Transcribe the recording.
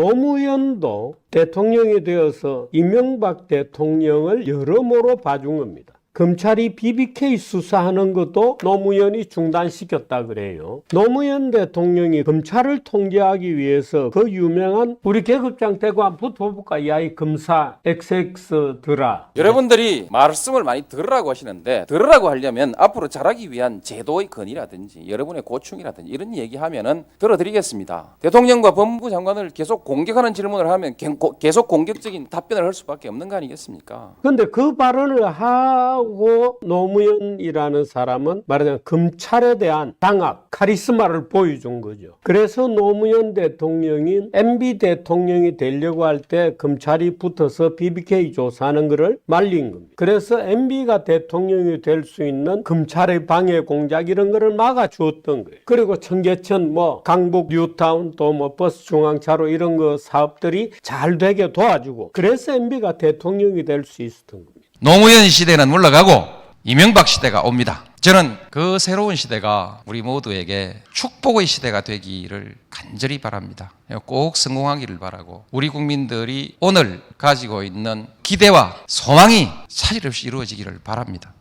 노무현도 대통령이 되어서 이명박 대통령을 여러모로 봐준 겁니다. 검찰이 BBK 수사하는 것도 노무현이 중단시켰다 그래요. 노무현 대통령이 검찰을 통제하기 위해서 그 유명한 우리 계급장 한번 붙어볼까? 야이 검사 XX 드라. 여러분들이 말씀을 많이 들으라고 하시는데 들으라고 하려면 앞으로 잘하기 위한 제도의 건이라든지 여러분의 고충이라든지 이런 얘기하면은 들어드리겠습니다. 대통령과 법무부 장관을 계속 공격하는 질문을 하면 계속 공격적인 답변을 할 수밖에 없는 거 아니겠습니까? 근데 그 발언을 하고 노무현이라는 사람은 말하자면 검찰에 대한 당학, 카리스마를 보여준 거죠. 그래서 노무현 대통령이 MB 대통령이 되려고 할 때 검찰이 붙어서 BBK 조사하는 것을 말린 겁니다. 그래서 MB가 대통령이 될 수 있는 검찰의 방해 공작 이런 거를 막아주었던 거예요. 그리고 청계천 뭐 강북 뉴타운 또 뭐 버스 중앙차로 이런 거 사업들이 잘 되게 도와주고 그래서 MB가 대통령이 될 수 있었던 겁니다. 노무현 시대는 물러가고 이명박 시대가 옵니다. 저는 그 새로운 시대가 우리 모두에게 축복의 시대가 되기를 간절히 바랍니다. 꼭 성공하기를 바라고 우리 국민들이 오늘 가지고 있는 기대와 소망이 차질 없이 이루어지기를 바랍니다.